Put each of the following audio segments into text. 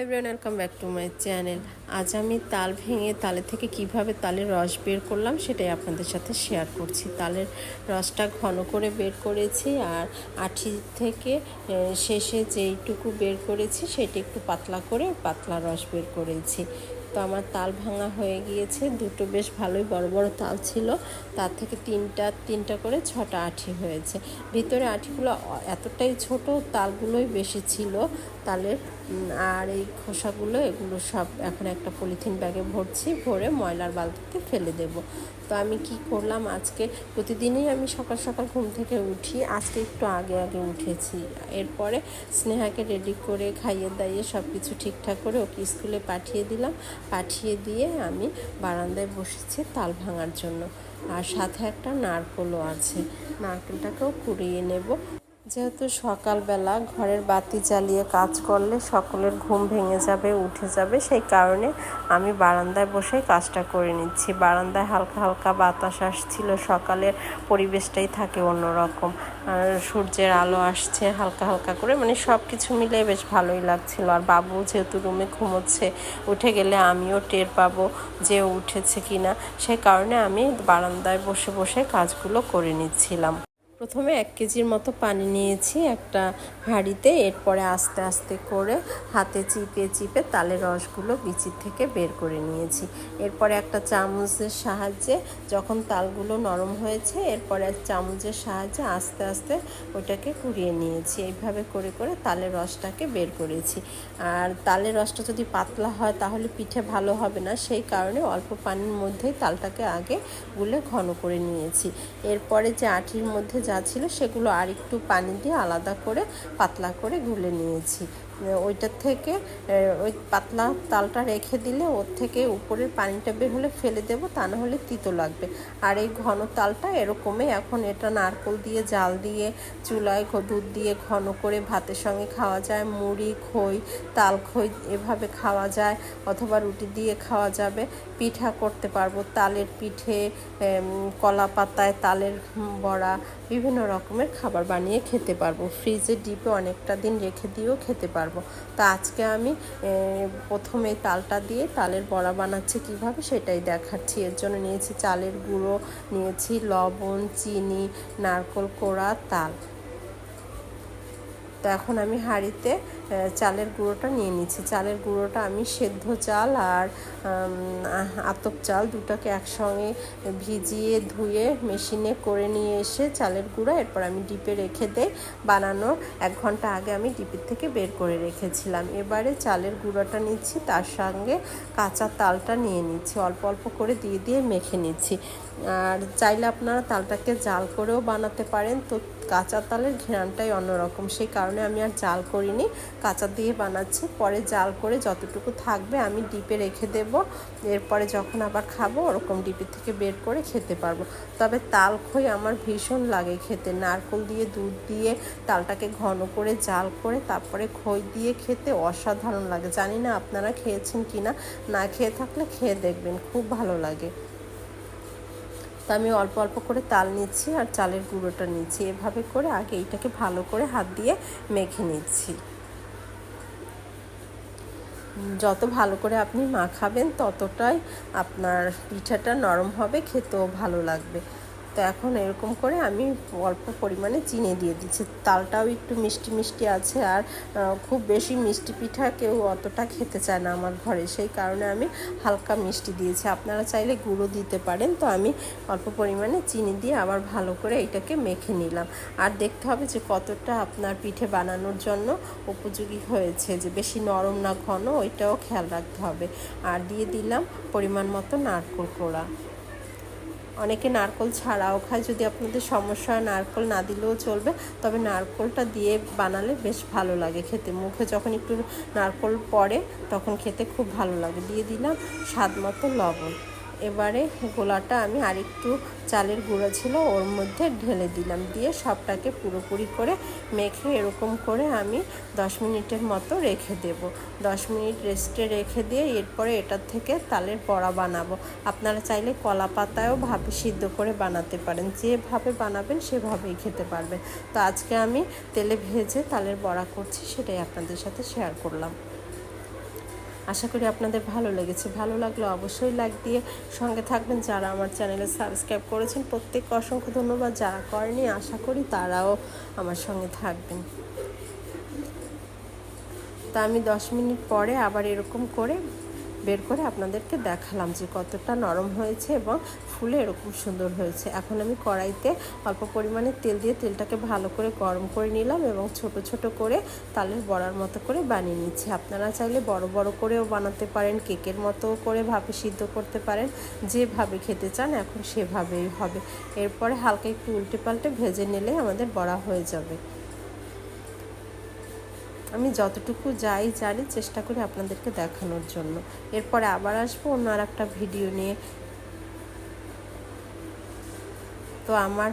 Everyone welcome back to my channel আজ আমি তাল ভেঙে তালে থেকে কীভাবে তালের রস বের করলাম সেটাই আপনাদের সাথে শেয়ার করছি। তালের রসটা ঘন করে বের করেছি আর আঠি থেকে শেষে যেইটুকু বের করেছি সেটা একটু পাতলা করে পাতলা রস বের করেছি। তো আমার তাল ভাঙা হয়ে গিয়েছে, দুটো বেশ ভালোই বড় বড় তাল ছিল। তার থেকে তিনটা তিনটা করে ছটা আঠি হয়েছে। ভিতরে আঠিগুলো এতটাই ছোট, তালগুলোই বেশি ছিল তালের। আর এই খোসাগুলো, এগুলো সব এখন একটা পলিথিন ব্যাগে ভরছি, ভরে ময়লার বালতিতে ফেলে দেব। তো আমি কি করলাম আজকে? প্রতিদিনই আমি সকাল সকাল ঘুম থেকে উঠি। আজকে একটু আগে আগে উঠেছি। এরপরে স্নেহাকে রেডি করে খাইয়ে দাইয়ে সব কিছু ঠিকঠাক করে ওকে স্কুলে পাঠিয়ে দিলাম। পাঠিয়ে দিয়ে আমি বারান্দায় বসেছি তাল ভাঙার জন্য। আর সাথে একটা নারকলও আছে। নারকেলটাকেও কুড়িয়ে নেব। যেহেতু সকালবেলা ঘরের বাতি জ্বালিয়ে কাজ করলে সকলের ঘুম ভেঙে যাবে, উঠে যাবে, সেই কারণে আমি বারান্দায় বসে কাজটা করে নিচ্ছি। বারান্দায় হালকা হালকা বাতাস আসছিল, সকালের পরিবেশটাই থাকে অন্যরকম। আর সূর্যের আলো আসছে হালকা হালকা করে মানে সব কিছু মিলে বেশ ভালোই লাগছিল। আর বাবু যেহেতু রুমে ঘুমোচ্ছে, উঠে গেলে আমিও টের পাবো যে উঠেছে কি না সেই কারণে আমি বারান্দায় বসে বসে কাজগুলো করে নিচ্ছিলাম। প্রথমে এক কেজির মতো পানি নিয়েছি একটা হাঁড়িতে, এরপরে আস্তে আস্তে করে হাতে চিপে চিপে তালের রসগুলো বিচির থেকে বের করে নিয়েছি। এরপরে একটা চামচের সাহায্যে যখন তালগুলো নরম হয়েছে, এরপরে চামচের সাহায্যে আস্তে আস্তে ওটাকে কুড়িয়ে নিয়েছি। এইভাবে করে করে তালের রসটাকে বের করেছি। আর তালের রসটা যদি পাতলা হয় তাহলে পিঠে ভালো হবে না, সেই কারণে অল্প পানির মধ্যেই তালটাকে আগে গুলে ঘন করে নিয়েছি। এরপরে যে আঠির মধ্যে যা ছিল সেগুলো আর একটু পানি দিয়ে আলাদা করে পাতলা করে গুলে নিয়েছি। ওইটার থেকে ওই পাতলা তালটা রেখে দিলে ওর থেকে উপরের পানিটা বের হলে ফেলে দেবো, তা না হলে তিতো লাগবে। আর এই ঘন তালটা এরকমই এখন এটা নারকল দিয়ে, জাল দিয়ে, চুলায় দুধ দিয়ে ঘন করে ভাতের সঙ্গে খাওয়া যায়, মুড়ি, খই, তাল খই এভাবে খাওয়া যায়, অথবা রুটি দিয়ে খাওয়া যাবে। পিঠা করতে পারব, তালের পিঠে কলা পাতায় তালের বড়া, বিভিন্ন রকমের খাবার বানিয়ে খেতে পারব। ফ্রিজে ডিপে অনেকটা দিন রেখে দিয়েও খেতে পারব। তো আজকে আমি প্রথমে তালটা দিয়ে তালের বড়া বানাচ্ছি কীভাবে সেটাই দেখাচ্ছি। এর জন্য নিয়েছি চালের গুঁড়ো, নিয়েছি লবণ, চিনি, নারকল, কোড়া, তাল। তো এখন আমি হাঁড়িতে চালের গুঁড়োটা নিয়ে নিচ্ছি। চালের গুঁড়োটা আমি সেদ্ধ চাল আর আতপ চাল দুটোকে একসঙ্গে ভিজিয়ে ধুয়ে মেশিনে করে নিয়ে এসে চালের গুঁড়ো এরপর আমি ডিপে রেখে দেই। বানানোর এক ঘণ্টা আগে আমি ডিপের থেকে বের করে রেখেছিলাম। এবারে চালের গুঁড়োটা নিচ্ছি, তার সঙ্গে কাঁচা তালটা নিয়ে নিচ্ছি। অল্প অল্প করে দিয়ে দিয়ে মেখে নিচ্ছি। আর চাইলে আপনারা তালটাকে জাল করেও বানাতে পারেন। তো কাঁচা তালের ঘ্রাণটাই অন্যরকম। সেই কারণে আমি আর জাল করিনি। কাঁচা দিয়ে বানাচ্ছি। পরে জাল করে যতটুকু থাকবে আমি ডিপে রেখে দেব। এরপরে যখন আবার খাব, ওরকম ডিপে থেকে বের করে খেতে পারব। তবে তাল খই আমার ভীষণ লাগে খেতে। নারকোল দিয়ে, দুধ দিয়ে, তালটাকে ঘন করে জাল করে, তারপরে খই দিয়ে খেতে অসাধারণ লাগে। জানি না আপনারা খেয়েছেন কি না না খেয়ে থাকলে খেয়ে দেখবেন। খুব ভালো লাগে। তো আমি অল্প অল্প করে তাল নিচ্ছি আর চালের গুঁড়োটা নিচ্ছি। এভাবে করে আগে এইটাকে ভালো করে হাত দিয়ে মেখে নিচ্ছি। যত ভালো করে আপনি মাখাবেন ততটাই আপনার পিঠাটা নরম হবে, খেতেও ভালো লাগবে। তো এখন এরকম করে আমি অল্প পরিমাণে চিনি দিয়ে দিচ্ছি। তালটাও একটু মিষ্টি মিষ্টি আছে আর খুব বেশি মিষ্টি পিঠা কেউ অতটা খেতে চায় না আমার ঘরে। সেই কারণে আমি হালকা মিষ্টি দিয়েছি। আপনারা চাইলে গুঁড়ো দিতে পারেন। তো আমি অল্প পরিমাণে চিনি দিয়ে আবার ভালো করে এটাকে মেখে নিলাম। আর দেখতে হবে যে কতটা আপনার পিঠে বানানোর জন্য উপযোগী হয়েছে। যে বেশি নরম না ঘন, ওইটাও খেয়াল রাখতে হবে। আর দিয়ে দিলাম পরিমাণ মতো নারকোল কোড়া। অনেকে নারকল ছাড়াও খায়। যদি আপনাদের সমস্যা হয়, নারকল না দিলেও চলবে। তবে নারকলটা দিয়ে বানালে বেশ ভালো লাগে খেতে। মুখে যখন একটু নারকল পড়ে, তখন খেতে খুব ভালো লাগে। দিয়ে দিলাম স্বাদ মতো লবণ। এবারে গোলাটা আমি আরেকটু চালের গুঁড়ো ছিল, ওর মধ্যে ঢেলে দিলাম। দিয়ে সবটাকে পুরোপুরি করে মেখে এরকম করে আমি দশ মিনিটের মতো রেখে দেব। দশ মিনিট রেস্টে রেখে দিয়ে এরপরে এটার থেকে তালের বড়া বানাবো। আপনারা চাইলে কলা পাতায়ও ভাবে সিদ্ধ করে বানাতে পারেন। যেভাবে বানাবেন সেভাবেই খেতে পারবেন। তো আজকে আমি তেলে ভেজে তালের বড়া করছি, সেটাই আপনাদের সাথে শেয়ার করলাম। আশা করি আপনাদের ভালো লেগেছে। ভালো লাগলে অবশ্যই লাইক দিয়ে সঙ্গে থাকবেন। যারা আমার চ্যানেলে সাবস্ক্রাইব করেছেন, প্রত্যেককে অসংখ্য ধন্যবাদ। যারা করেনি আশা করি তারাও আমার সঙ্গে থাকবেন। তা আমি দশ মিনিট পরে আবার এরকম করে বের করে আপনাদেরকে দেখালাম যে কতটা নরম হয়েছে এবং ফুলে এরকম সুন্দর হয়েছে। এখন আমি কড়াইতে অল্প পরিমাণে তেল দিয়ে তেলটাকে ভালো করে গরম করে নিলাম এবং ছোট ছোট করে তালের বড়ার মতো করে বানিয়ে নিচ্ছি। আপনারা চাইলে বড় বড় করেও বানাতে পারেন, কেকের মতো করে ভাবে সিদ্ধ করতে পারেন। যেভাবে খেতে চান এখন সেভাবেই হবে। এরপরে হালকা একটু উল্টে পাল্টে ভেজে নিলে আমাদের বড়া হয়ে যাবে। আমি যতটুকু যাই জানি চেষ্টা করি আপনাদেরকে দেখানোর জন্য। এরপরে আবার আসব অন্য আর একটা ভিডিও নিয়ে। তো আমার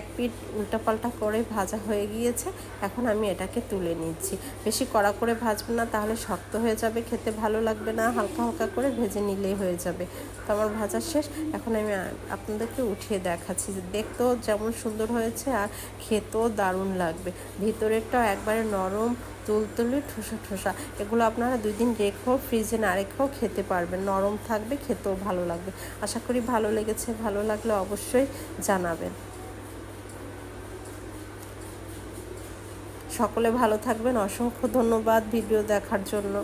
এক পিঠ উল্টাপাল্টা করে ভাজা হয়ে গিয়েছে, এখন আমি এটাকে তুলে নিচ্ছি। বেশি কড়া করে ভাজবো না, তাহলে শক্ত হয়ে যাবে, খেতে ভালো লাগবে না, হালকা হালকা করে ভেজে নিলেই হয়ে যাবে। তো আমার ভাজা শেষ, এখন আমি আপনাদেরকে উঠিয়ে দেখাচ্ছি যে দেখতেও যেমন সুন্দর হয়েছে আর খেতেও দারুণ লাগবে। ভিতরেরটাও একবারে নরম, তুলতুলে, ঠোসা ঠোসা। এগুলো আপনারা দুই দিন রেখেও ফ্রিজে না রেখেও খেতে পারবেন। নরম থাকবে, খেতেও ভালো লাগবে। আশা করি ভালো লেগেছে, ভালো লাগলে অবশ্যই জানাবেন। সকলে ভালো থাকবেন। অসংখ্য ধন্যবাদ ভিডিও দেখার জন্য।